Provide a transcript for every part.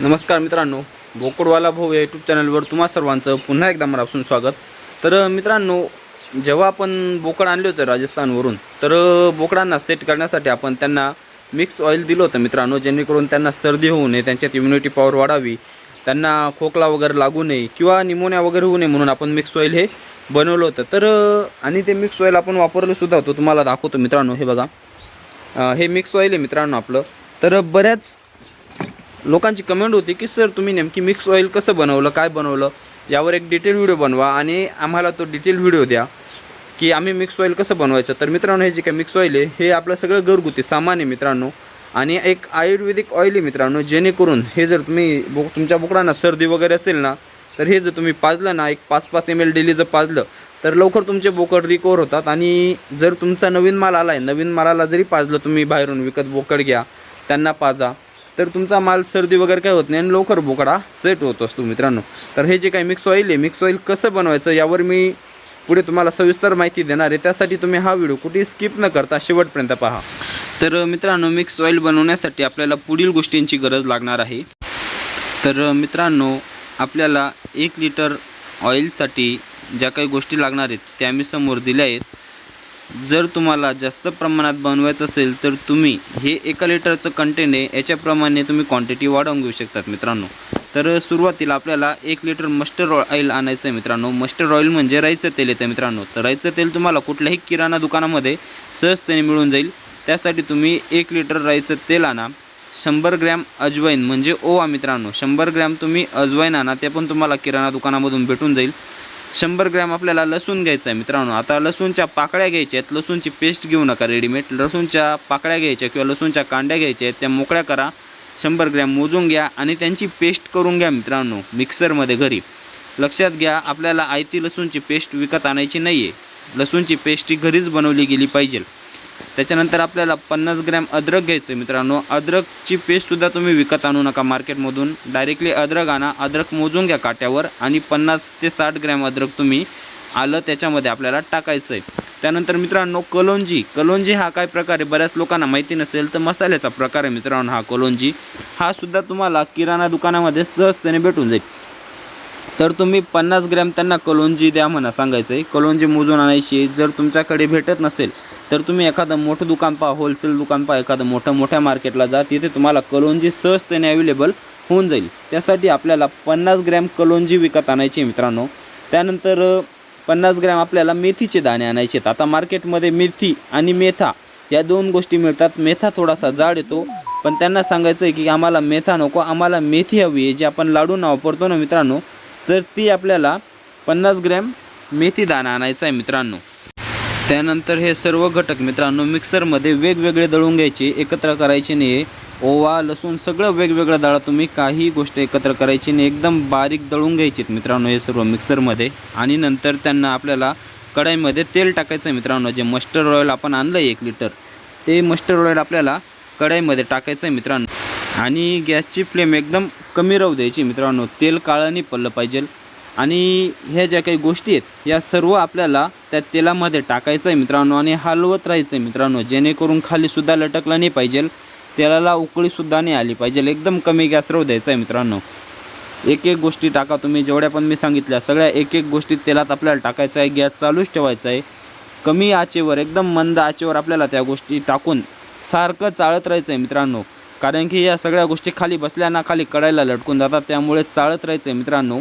नमस्कार मित्रांनो बोकडवाला भाऊ या यूट्यूब चॅनलवर तुम्हा सर्वांचं पुन्हा एकदा मनापासून स्वागत. तर मित्रांनो जेव्हा आपण बोकड आणले होते राजस्थानवरून तर बोकडांना सेट करण्यासाठी आपण त्यांना मिक्स ऑइल दिलं होतं मित्रांनो जेणेकरून त्यांना सर्दी होऊ नये त्यांच्यात इम्युनिटी पॉवर वाढावी त्यांना खोकला वगैरे लागू नये किंवा निमोनिया वगैरे होऊ नये म्हणून आपण मिक्स ऑइल हे बनवलं होतं. तर आणि ते मिक्स ऑइल आपण वापरलंसुद्धा होतो तुम्हाला दाखवतो मित्रांनो हे बघा. हे मिक्स ऑइल आहे मित्रांनो आपलं. तर बऱ्याच लोकांची कमेंट होती की सर तुम्ही नेमकी मिक्स ऑइल कसं बनवलं? काय बनवलं? यावर एक डिटेल व्हिडिओ बनवा आणि आम्हाला तो डिटेल व्हिडिओ द्या की आम्ही मिक्स ऑइल कसं बनवायचं. तर मित्रांनो हे जे काही मिक्स ऑइल आहे हे आपलं सगळं घरगुती सामान आहे मित्रांनो आणि एक आयुर्वेदिक ऑइल आहे मित्रांनो जेणेकरून हे जर तुम्ही बो तुमच्या बोकडांना सर्दी वगैरे असेल ना तर हे जर तुम्ही पाजलं ना एक पाच पाच एम एल डेली जर पाजलं तर लवकर तुमचे बोकड रिकवर होतात आणि जर तुमचा नवीन माल आला आहे नवीन मालाला जरी पाजलं तुम्ही बाहेरून विकत बोकड घ्या त्यांना पाजा. तर तुमचा माल सर्दी वगैरे काय होत नाही आणि लवकर बोकडा सेट होत असतो मित्रांनो. तर हे जे काही मिक्स ऑइल आहे मिक्स ऑइल कसं बनवायचं यावर मी पुढे तुम्हाला सविस्तर माहिती देणार आहे. त्यासाठी तुम्ही हा व्हिडिओ कुठेही स्किप न करता शेवटपर्यंत पहा. तर मित्रांनो मिक्स ऑइल बनवण्यासाठी आपल्याला पुढील गोष्टींची गरज लागणार आहे. तर मित्रांनो आपल्याला एक लिटर ऑइलसाठी ज्या काही गोष्टी लागणार आहेत त्या मी समोर दिल्या आहेत. जर तुम्हाला जास्त प्रमाणात बनवायचं असेल तर तुम्ही हे एका लिटरचं कंटेन आहे याच्याप्रमाणे तुम्ही क्वांटिटी वाढवून घेऊ शकतात मित्रांनो. तर सुरुवातीला आपल्याला एक लिटर मस्टर्ड ऑइल आणायचं आहे मित्रांनो. मस्टर्ड ऑइल म्हणजे राईचं तेल येतं मित्रांनो. तर राईचं तेल तुम्हाला कुठल्याही किराणा दुकानामध्ये सहजतेने मिळून जाईल. त्यासाठी तुम्ही एक लिटर राईचं तेल आणा. शंभर ग्रॅम अजवाईन म्हणजे ओवा मित्रांनो. शंभर ग्रॅम तुम्ही अजवाईन आणा ते पण तुम्हाला किराणा दुकानामधून भेटून जाईल. शंभर ग्रॅम आपल्याला लसूण घ्यायचा आहे मित्रांनो. आता लसूणच्या पाकळ्या घ्यायच्या आहेत. लसूणची पेस्ट घेऊ नका रेडीमेड लसूणच्या पाकळ्या घ्यायच्या किंवा लसूणच्या कांड्या घ्यायच्या आहेत. त्या मोकळ्या करा. शंभर ग्रॅम मोजून घ्या आणि त्यांची पेस्ट करून घ्या मित्रांनो मिक्सरमध्ये घरी. लक्षात घ्या आपल्याला आयती लसूणची पेस्ट विकत आणायची नाही आहे लसूणची पेस्ट ही घरीच बनवली गेली पाहिजे. त्याच्यानंतर आपल्याला पन्नास ग्रॅम अद्रक घ्यायचं आहे मित्रांनो. अद्रकची पेस्टसुद्धा तुम्ही विकत आणू नका मार्केटमधून डायरेक्टली अद्रक आणा. अद्रक मोजून घ्या काट्यावर आणि पन्नास ते साठ ग्रॅम अद्रक तुम्ही आलं त्याच्यामध्ये आपल्याला टाकायचं आहे त्यानंतर मित्रांनो कलोंजी. कलोंजी हा काय प्रकार आहे? बऱ्याच लोकांना माहिती नसेल तर मसाल्याचा प्रकार आहे मित्रांनो हा कलोंजी. हा सुद्धा तुम्हाला किराणा दुकानामध्ये सहजतेने भेटून जाईल. तर तुम्ही पन्नास ग्रॅम त्यांना कलोंजी द्या म्हणा सांगायचं आहे कलोंजी मोजून आणायची. जर तुमच्याकडे भेटत नसेल तर तुम्ही एखादं मोठं दुकान पहा होलसेल दुकान पहा एखादं मोठं मोठ्या मार्केटला जा तिथे तुम्हाला कलोंजी सहजतेने अवेलेबल होऊन जाईल. त्यासाठी आपल्याला पन्नास ग्रॅम कलोंजी विकत आणायची आहे मित्रांनो. त्यानंतर पन्नास ग्रॅम आपल्याला मेथीचे दाणे आणायचे आहेत. आता मार्केटमध्ये मेथी आणि मेथा या दोन गोष्टी मिळतात. मेथा थोडासा जाड येतो. पण त्यांना सांगायचं आहे की आम्हाला मेथा नको आम्हाला मेथी हवी आहे जी आपण लाडूंना वापरतो ना मित्रांनो तर ती आपल्याला पन्नास ग्रॅम मेथी दाणा आणायचा आहे मित्रांनो. त्यानंतर हे सर्व घटक मित्रांनो मिक्सरमध्ये वेगवेगळे दळून घ्यायचे एकत्र करायचे नाही. ओवा लसूण सगळं वेगवेगळं दळा तुम्ही काही गोष्ट एकत्र करायची नाही. एकदम बारीक दळून घ्यायचेत मित्रांनो हे सर्व मिक्सरमध्ये. आणि नंतर त्यांना आपल्याला कढाईमध्ये तेल टाकायचं आहे मित्रांनो. जे मस्टर्ड ऑइल आपण आणलं आहे एक लिटर ते मस्टर्ड ऑइल आपल्याला कढाईमध्ये टाकायचं आहे मित्रांनो. आणि गॅसची फ्लेम एकदम कमी राहू द्यायची मित्रांनो. तेल काळं नाही पडलं पाहिजे. आणि ह्या ज्या काही गोष्टी आहेत या सर्व आपल्याला त्या तेलामध्ये टाकायचं आहे मित्रांनो आणि हलवत राहायचं आहे मित्रांनो. जेणेकरून खालीसुद्धा लटकलं नाही पाहिजे तेलाला उकळीसुद्धा नाही आली पाहिजे. एकदम कमी गॅस राहू द्यायचा आहे मित्रांनो. एक एक गोष्टी टाका तुम्ही जेवढ्या पण मी सांगितल्या सगळ्या एक एक गोष्टी तेलात आपल्याला टाकायचं आहे गॅस चालूच ठेवायचा आहे. कमी आचेवर एकदम मंद आचेवर आपल्याला त्या गोष्टी टाकून सारखं चाळत राहायचं आहे मित्रांनो. कारण की या सगळ्या गोष्टी खाली बसल्या ना खाली कडायला लटकून जातात त्यामुळे चाळत राहायचं आहे मित्रांनो.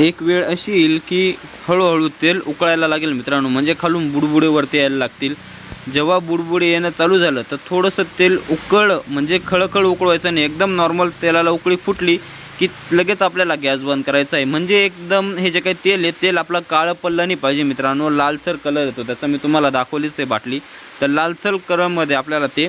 एक वेळ अशी येईल की हळूहळू तेल उकळायला लागेल मित्रांनो. म्हणजे खालून बुडबुडे वरती यायला लागतील. जेव्हा बुडबुडे येणं चालू झालं तर थोडंसं तेल उकळ म्हणजे खळखळ उकळवायचं नाही. एकदम नॉर्मल तेलाला उकळी फुटली की लगेच आपल्याला गॅस बंद करायचा आहे. म्हणजे एकदम हे जे काही तेल आहे तेल आपलं काळं पडलं नाही पाहिजे मित्रांनो. लालसर कलर येतो. त्याचा मी तुम्हाला दाखवलीच आहे बाटली. तर लालसर कलरमध्ये आपल्याला ते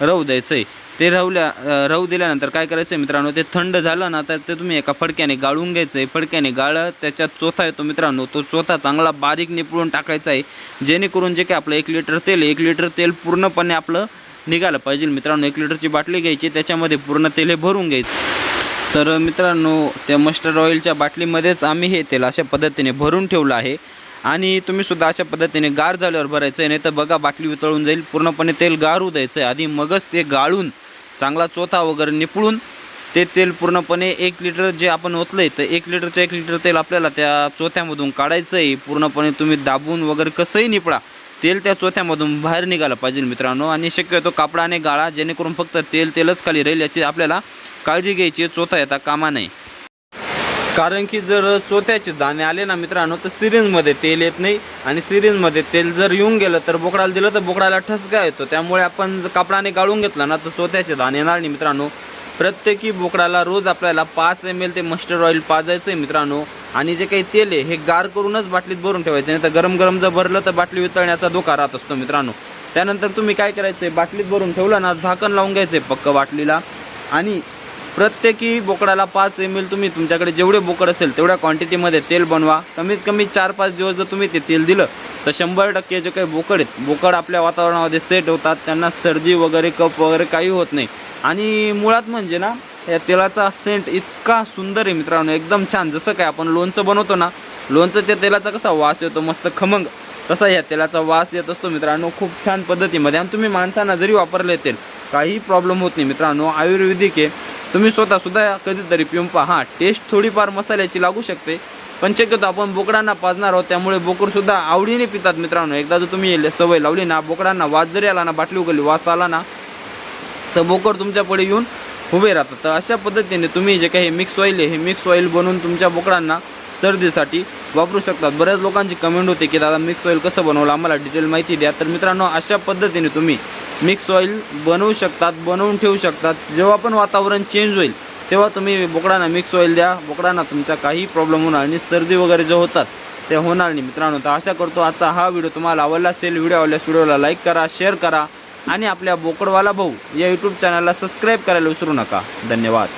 राहू द्यायचं आहे. ते राहूल्या राहू दिल्यानंतर काय करायचं आहे मित्रांनो? ते थंड झालं ना तर ते तुम्ही एका फडक्याने गाळून घ्यायचं आहे फडक्याने गाळं त्याच्यात चोथा येतो मित्रांनो. तो चोथा चांगला बारीक निपळून टाकायचा आहे. जेणेकरून जे काही आपलं एक लिटर तेल आहे, एक लिटर तेल पूर्णपणे आपलं निघालं पाहिजे मित्रांनो. एक लिटरची बाटली घ्यायची त्याच्यामध्ये पूर्ण तेल हे भरून घ्यायचं. तर मित्रांनो त्या मस्टर्ड ऑइलच्या बाटलीमध्येच आम्ही हे तेल अशा पद्धतीने भरून ठेवलं आहे. आणि तुम्ही सुद्धा अशा पद्धतीने गार झाल्यावर भरायचं आहे नाही तर बघा बाटली वितळून जाईल. पूर्णपणे तेल गारू द्यायचं आहे. आधी मगच ते गाळून चांगला चोथा वगैरे निपळून ते तेल पूर्णपणे एक लिटर जे आपण ओतलं आहे तर एक लिटरचं एक लिटर तेल आपल्याला त्या चोथ्यामधून काढायचं आहे पूर्णपणे तुम्ही दाबून वगैरे कसंही निपडा तेल त्या चोथ्यामधून बाहेर निघालं पाहिजे मित्रांनो. आणि शक्यतो कापडाने गाळा जेणेकरून फक्त तेल तेलच खाली राहील याची आपल्याला काळजी घ्यायची चोथा येता कामा नाही कारण की जर चोथ्याचे दाणे आले ना मित्रांनो तर सिरिंजमध्ये तेल येत नाही आणि सिरिंजमध्ये तेल जर येऊन गेलं तर बोकडाला दिलं तर बोकडाला ठसका येतो. त्यामुळे आपण जर कापडाने गाळून घेतला ना तर चोथ्याचे दाणे येणार नाही मित्रांनो. प्रत्येकी बोकडाला रोज आपल्याला पाच एम एल ते मस्टर्ड ऑइल पाजायचं आहे मित्रांनो. आणि जे काही तेल आहे हे गार करूनच बाटलीत भरून ठेवायचं. नाही तर गरम गरम जर भरलं तर बाटली वितळण्याचा धोका राहत असतो मित्रांनो. त्यानंतर तुम्ही काय करायचं आहे बाटलीत भरून ठेवलं ना झाकण लावून घ्यायचं आहे पक्क बाटलीला. आणि प्रत्येकी बोकडाला पाच एम एल तुम्ही तुमच्याकडे जेवढे बोकड असेल तेवढ्या क्वांटिटीमध्ये तेल बनवा. कमीत कमी चार पाच दिवस जर तुम्ही ते तेल दिलं तर शंभर टक्के जे काही बोकड आहेत बोकड आपल्या वातावरणामध्ये सेट होतात त्यांना सर्दी वगैरे कप वगैरे काही होत नाही. आणि मुळात म्हणजे ना या तेलाचा सेंट इतका सुंदर आहे मित्रांनो एकदम छान. जसं काय आपण लोणचं बनवतो ना लोणचंच्या तेलाचा कसा वास येतो मस्त खमंग तसा या तेलाचा वास येत असतो मित्रांनो खूप छान पद्धतीमध्ये. आणि तुम्ही माणसांना जरी वापरले तेल काही प्रॉब्लेम होत नाही मित्रांनो. आयुर्वेदिक आहे. तुम्ही स्वतः सुद्धा कधीतरी पिऊन पहा. हां टेस्ट थोडीफार मसाल्याची लागू शकते. पण शक्यतो आपण बोकडांना पाजणार आहोत त्यामुळे बोकड सुद्धा आवडीने पितात मित्रांनो. एकदा जर तुम्ही सवय लावली ना बोकडांना वास जरी आला ना बाटली उघडली वास आला ना तर बोकड तुमच्यापुढे येऊन उभे राहतात. तर अशा पद्धतीने तुम्ही जे काही मिक्स ऑइल आहे हे मिक्स ऑइल बनवून तुमच्या बोकडांना सर्दीसाठी वापरू शकतात. बऱ्याच लोकांची कमेंट होते की दादा मिक्स ऑइल कसं बनवलं? आम्हाला डिटेल माहिती द्या. तर मित्रांनो अशा पद्धतीने तुम्ही मिक्स ऑइल बनवू शकतात बनवून ठेवू शकतात. जेव्हा पण वातावरण चेंज होईल तेव्हा तुम्ही बोकडांना मिक्स ऑइल द्या. बोकडांना तुमचा काही प्रॉब्लेम होणार आणि सर्दी वगैरे जे होतात ते होणार नाही मित्रांनो. तर आशा करतो आजचा हा व्हिडिओ तुम्हाला आवडला असेल. व्हिडिओ आवडल्यास व्हिडिओला लाईक करा शेअर करा. आणि आपल्या बोकडवाला भाऊ या यूट्यूब चॅनलला सबस्क्राईब करायला विसरू नका. धन्यवाद.